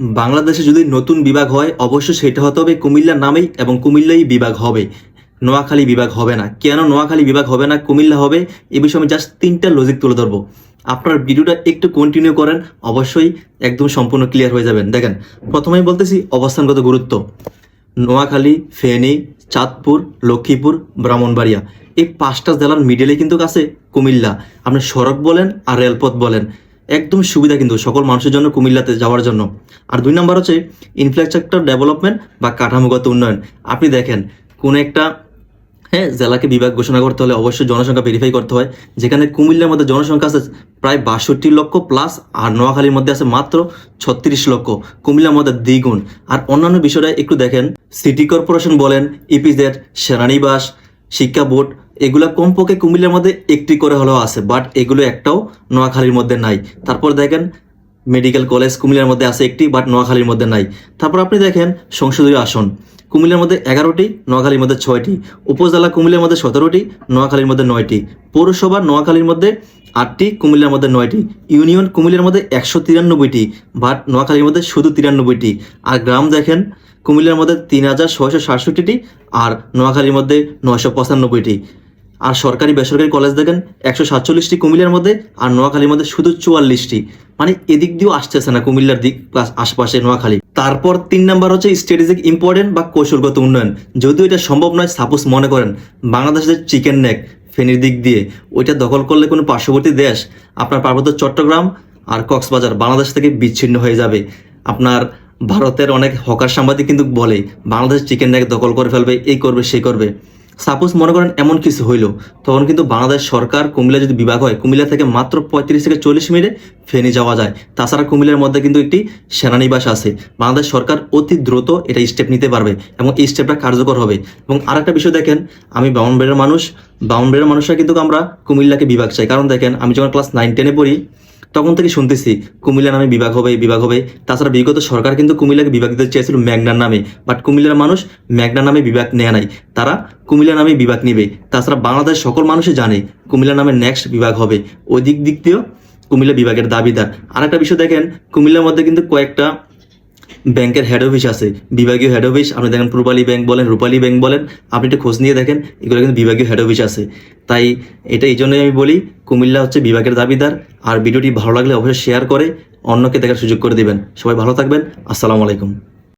বাংলাদেশে যদি নতুন বিভাগ হয় অবশ্যই সেটা হতে হবে কুমিল্লার নামেই এবং কুমিল্লাই বিভাগ হবে। নোয়াখালী বিভাগ হবে না। কেন নোয়াখালী বিভাগ হবে না, কুমিল্লা হবে? এ বিষয়ে আমি জাস্ট তিনটা লজিক তুলে ধরবো। আপনার ভিডিওটা একটু কন্টিনিউ করেন, অবশ্যই একদম সম্পূর্ণ ক্লিয়ার হয়ে যাবেন। দেখেন, প্রথমেই বলতেছি অবস্থানগত গুরুত্ব। নোয়াখালী, ফেনী, চাঁদপুর, লক্ষ্মীপুর, ব্রাহ্মণবাড়িয়া। এই পাঁচটা জেলার মিডলে কিন্তু আছে কুমিল্লা। আপনি সড়ক বলেন আর রেলপথ বলেন। একদম সুবিধা কিন্তু সকল মানুষের জন্য কুমিল্লাতে যাওয়ার জন্য। আর দুই নম্বর হচ্ছে ইনফ্রাস্ট্রাকচার ডেভেলপমেন্ট বা কাঠামোগত উন্নয়ন। আপনি দেখেন, কোন একটা হ্যাঁ জেলাকে বিভাগ ঘোষণা করতে হলে অবশ্যই জনসংখ্যা ভেরিফাই করতে হয়। যেখানে কুমিল্লার মধ্যে জনসংখ্যা আছে প্রায় বাষট্টি লক্ষ প্লাস আর নোয়াখালীর মধ্যে আছে মাত্র ছত্রিশ লক্ষ। কুমিল্লার মধ্যে দ্বিগুণ। আর অন্যান্য বিষয়টা একটু দেখেন সিটি কর্পোরেশন বলেন ইপিজেড সেনানিবাস, শিক্ষা বোর্ড এগুলা কমপক্ষে কুমিল্লার মধ্যে একটি করে হলেও আছে বাট এগুলো একটাও নোয়াখালীর মধ্যে নাই। তারপর দেখেন মেডিকেল কলেজ কুমিল্লার মধ্যে আছে একটি বাট নোয়াখালীর মধ্যে নাই। তারপর আপনি দেখেন, সংসদীয় আসন, কুমিল্লার মধ্যে এগারোটি, নোয়াখালীর মধ্যে ছয়টি। উপজেলা কুমিল্লার মধ্যে সতেরোটি, নোয়াখালীর মধ্যে নয়টি। পৌরসভা নোয়াখালীর মধ্যে আটটি, কুমিল্লার মধ্যে নয়টি। ইউনিয়ন কুমিল্লার মধ্যে একশো তিরানব্বইটি বাট নোয়াখালীর মধ্যে শুধু তিরানব্বইটি। আর গ্রাম দেখেন, কুমিল্লার মধ্যে তিন হাজার ছয়শো সাতষট্টিটি আর নোয়াখালীর মধ্যে নয়শো পঁচানব্বইটি। আর সরকারি বেসরকারি কলেজ দেখেন, একশো সাতচল্লিশটি কুমিল্লার মধ্যে আর নোয়াখালীর মধ্যে শুধু চুয়াল্লিশটি। মানে এদিক দিয়েও আসতেছে না কুমিল্লার দিক প্লাস আশপাশে নোয়াখালী। তারপর তিন নাম্বার হচ্ছে স্ট্র্যাটেজিক ইম্পর্টেন্ট বা কৌশলগত উন্নয়ন। যদিও এটা সম্ভব নয় সাপোজ মনে করেন বাংলাদেশের চিকেন নেক ফেনীর দিক দিয়ে, ওইটা দখল করলে কোনো পার্শ্ববর্তী দেশ, আপনার পার্বত্য চট্টগ্রাম আর কক্সবাজার বাংলাদেশ থেকে বিচ্ছিন্ন হয়ে যাবে। আপনার ভারতের অনেক হকার সাংবাদিক কিন্তু বলে, বাংলাদেশ চিকেন নেক দখল করে ফেলবে, এই করবে, সেই করবে। সাপোজ মনে করেন এমন কিছু হইল, তখন কিন্তু বাংলাদেশ সরকার কুমিল্লা যদি বিভাগ হয়, কুমিল্লা থেকে মাত্র পঁয়ত্রিশ থেকে চল্লিশ মিনিটে ফেনী যাওয়া যায়। তাছাড়া কুমিল্লার মধ্যে কিন্তু একটি সেনানিবাস আছে। বাংলাদেশ সরকার অতি দ্রুত এটা স্টেপ নিতে পারবে এবং এই স্টেপটা কার্যকর হবে। এবং আরেকটা বিষয় দেখেন, আমি বাউন্ডারির মানুষ বাউন্ডারির মানুষরা কিন্তু আমরা কুমিল্লাকে বিভাগ চাই। কারণ দেখেন, আমি যখন ক্লাস নাইন টেনে পড়ি তখন থেকে শুনতেছি কুমিল্লা নামে বিভাগ হবে বিভাগ হবে। তাছাড়া বিগত সরকার কিন্তু কুমিল্লাকে বিভাগ দিতে চেয়েছিল ম্যাগনার নামে। বাট কুমিল্লার মানুষ ম্যাগনার নামে বিভাগ নেয় নাই। তারা কুমিল্লা নামে বিভাগ নেবে। তাছাড়া বাংলাদেশ সকল মানুষই জানে কুমিল্লা নামে নেক্সট বিভাগ হবে। ওই দিক দিক দিয়েও কুমিল্লা বিভাগের দাবিদার। আর একটা বিষয় দেখেন, কুমিল্লার মধ্যে কিন্তু কয়েকটা ব্যাংকের হেড অফিস আছে। বিভাগীয় হেড অফিস আপনি দেখেন পূর্বালী ব্যাংক বলেন, রূপালী ব্যাংক বলেন, আপনি একটু খোঁজ নিয়ে দেখেন, এগুলো কিন্তু বিভাগীয় হেড অফিস আছে। তাই এটা এই জন্যই আমি বলি, কুমিল্লা হচ্ছে বিভাগের দাবিদার, আর ভিডিওটি ভালো লাগলে অবশ্যই শেয়ার করে অন্যকে দেখার সুযোগ করে দেবেন। সবাই ভালো থাকবেন, আসসালামু আলাইকুম।